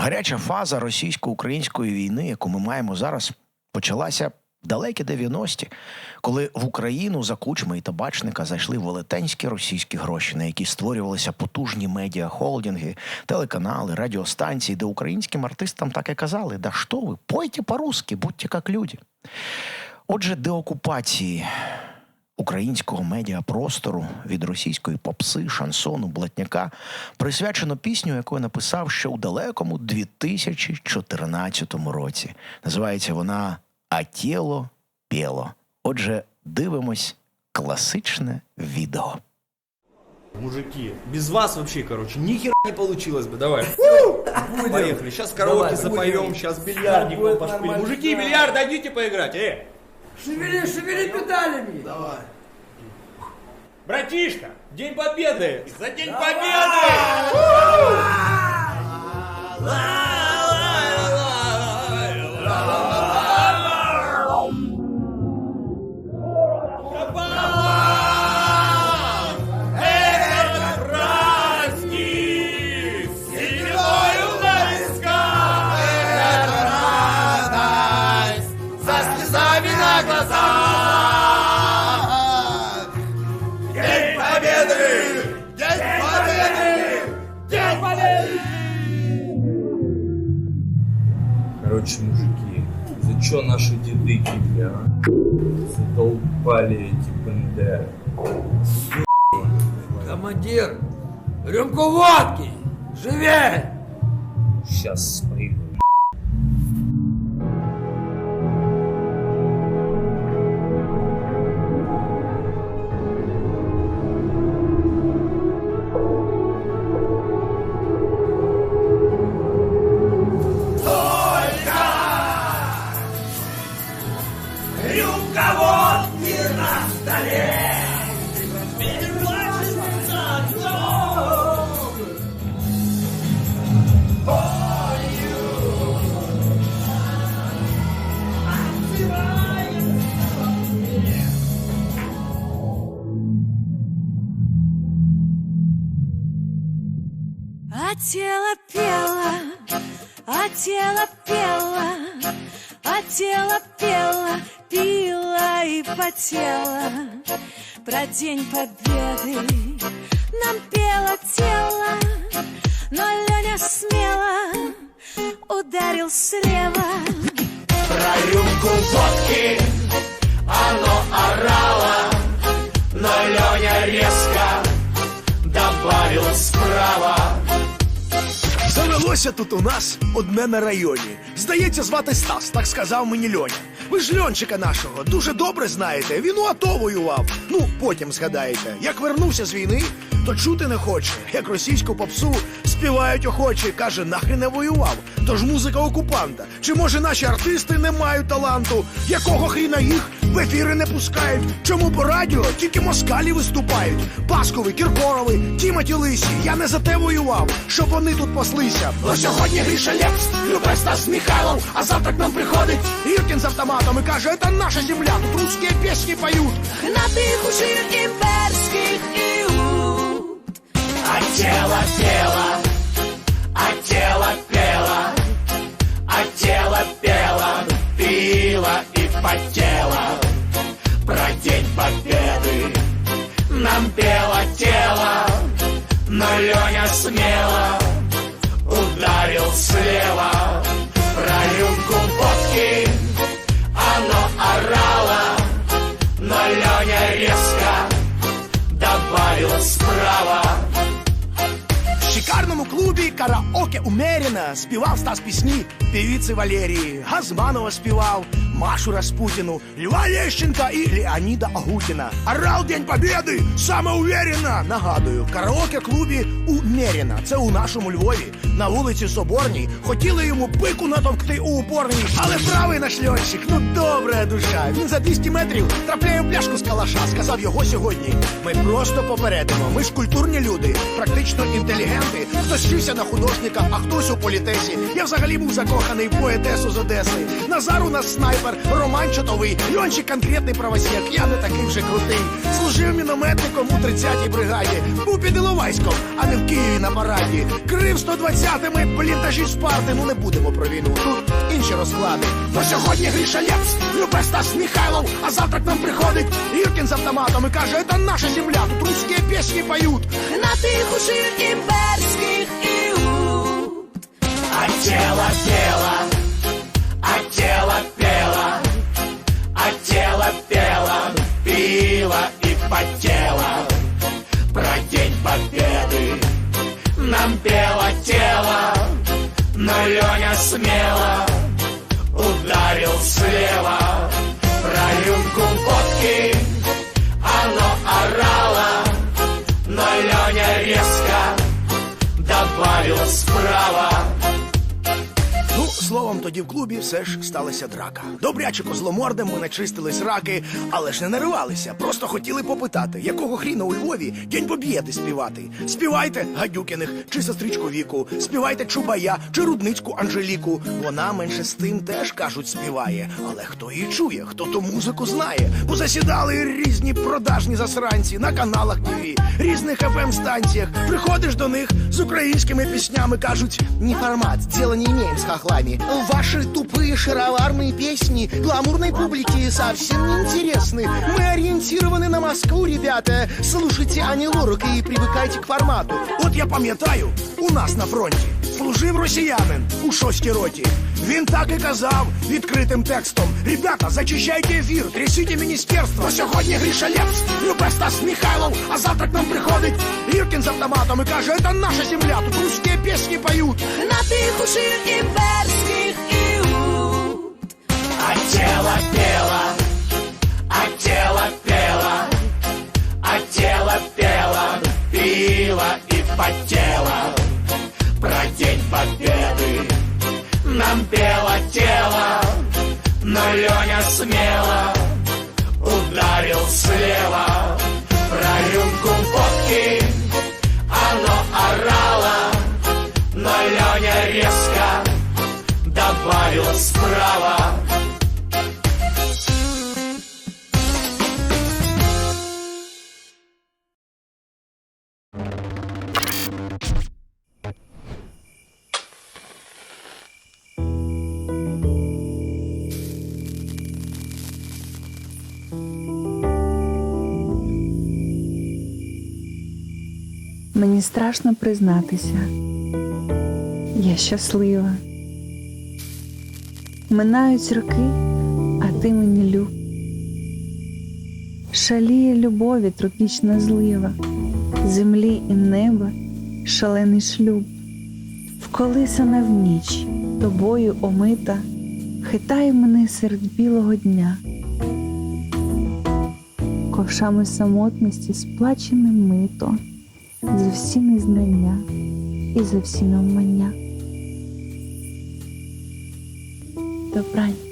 Гаряча фаза російсько-української війни, яку ми маємо зараз, почалася далекі 90-ті, коли в Україну за кучми і табачника зайшли велетенські російські гроші, на які створювалися потужні медіахолдинги, телеканали, радіостанції, де українським артистам так і казали: да що ви, пойте по-русски, будьте як люди. Отже, деокупації українського медіапростору від російської попси, шансону, блатняка присвячено пісню, яку я написав ще у далекому 2014 році. Називається вона А тіло пєло. Отже, дивимось класичне відео. Мужики, без вас вообще, короче, ни хера не получилось бы. Давай. Поехали. Сейчас караоке запоем, сейчас бильярдник будет пошпилим. Мужики, бильярд, дойдите поиграть. Э, Шевели, шевели педалями! Давай. братишка, День Победы! За День Победы! что наши деды бля, задолбали эти бендеры. Командир, рюмку водки! Живее! Сейчас спрыгну. А тело пело, а тело пело, а тело пело, пила и потела. Про день победы нам пело тело, но Леня смело ударил слева. Про рюмку водки оно орало, Завелося тут у нас одне на районі. Здається, звати Стас, так сказав мені Льоня. Ви ж Льончика нашого дуже добре знаєте. Він у АТО воював. Ну, потім згадаєте. Як вернувся з війни, то чути не хоче. Як російську попсу співають охоче. Каже, нахрен не воював. Тож музика окупанта. Чи може наші артисти не мають таланту? Якого хріна їх в ефіри не пускають? Чому по радіо тільки москалі виступають? Паскови, Кіркорови, Тімоті Лисі. Я не за те воював, щоб вони тут паслися. Но сьогодні Гріша Лепс, Любе Стас Михайлов, а завтра к нам приходить Іркін з автоматом і каже, це наша земля, тут русські пісні поють. Напихушив імперських іуд. но Леня смело ударил слева. Про рюмку водки оно орало, но Леня резко добавил справа. В шикарному клубі караоке умеренно співав Стас пісні певиці Валерії, Газманова співав, Машу Распутіну, Льва Лещенка і Леоніда Агутіна. Орал День Побєди саме уверенно. Нагадую, в караоке клубі умеренно. Це у нашому Львові на вулиці Соборній. Хотіли йому пику натовкти у упорній, але правий наш льончик, ну добра душа. Він за 200 метрів трапляє в пляшку з калаша. Сказав його сьогодні. Ми просто попередимо. Ми ж культурні люди, практично інтелігенти. Хтось вчився на художника, а хтось у політесі. Я взагалі був закоханий в поетесу з Одеси. Назар у нас снайпер, Роман чотовий, Льончик конкретний правосек. Я не такий вже крутий. Служив мінометником у 30-й бригаді. Був під Іловайськом, а не в Києві на параді. Крив 120 стоятиме бліндажі спарти. Ну не будемо про війну. Тут інші розклади. Бо сьогодні Гріша Лепс, Любе Стас Михайлов, а завтра к нам приходить Іркін з автоматом і каже, це наша земля, тут русські пісні поють. На тихуших імперських іуд. А тело тело, но Леня смело ударил слева. Про рюмку водки оно орало, но Леня резко добавил справа. Словом, тоді в клубі все ж сталася драка. Добряче козломордем ми начистились раки, але ж не наривалися. Просто хотіли попитати, якого хріна у Львові День Побєди співати. Співайте Гадюкіних чи сестричку Віку, співайте Чубая чи Рудницьку Анжеліку. Вона менше з тим теж кажуть співає. Але хто її чує, хто ту музику знає? Бо засідали різні продажні засранці на каналах ТВ, різних fm станціях. Приходиш до них з українськими піснями, кажуть, не формат, дела не имеем с хохлами. Ваши тупые шароварные песни гламурной публике совсем не интересны. Мы ориентированы на Москву, ребята. Слушайте Ани Лорак и привыкайте к формату. От я пам'ятаю, у нас на фронті служив росіянин у шостій роті. Він так і казав відкритим текстом: Ребята, зачищайте ефір, трясіть міністерство. Сьогодні Гріша Лепс, Любе Стас Михайлов, а завтра к нам приходить Іркін з автоматом і каже, це наша земля, тут русські пісні поють. На тихуших імперських іуд. Пело тело, но Леня смело ударил слева. Про рюмку водки оно орало, но Леня резко добавил справа. Мені страшно признатися. Я щаслива. Минають роки, а ти мені люб. Шаліє любові тропічна злива, землі і неба шалений шлюб. Вколисана в ніч, тобою омита, хитає мене серед білого дня. Ковшами самотності сплачене мито за всі незнання і за всі навмання. Добрань.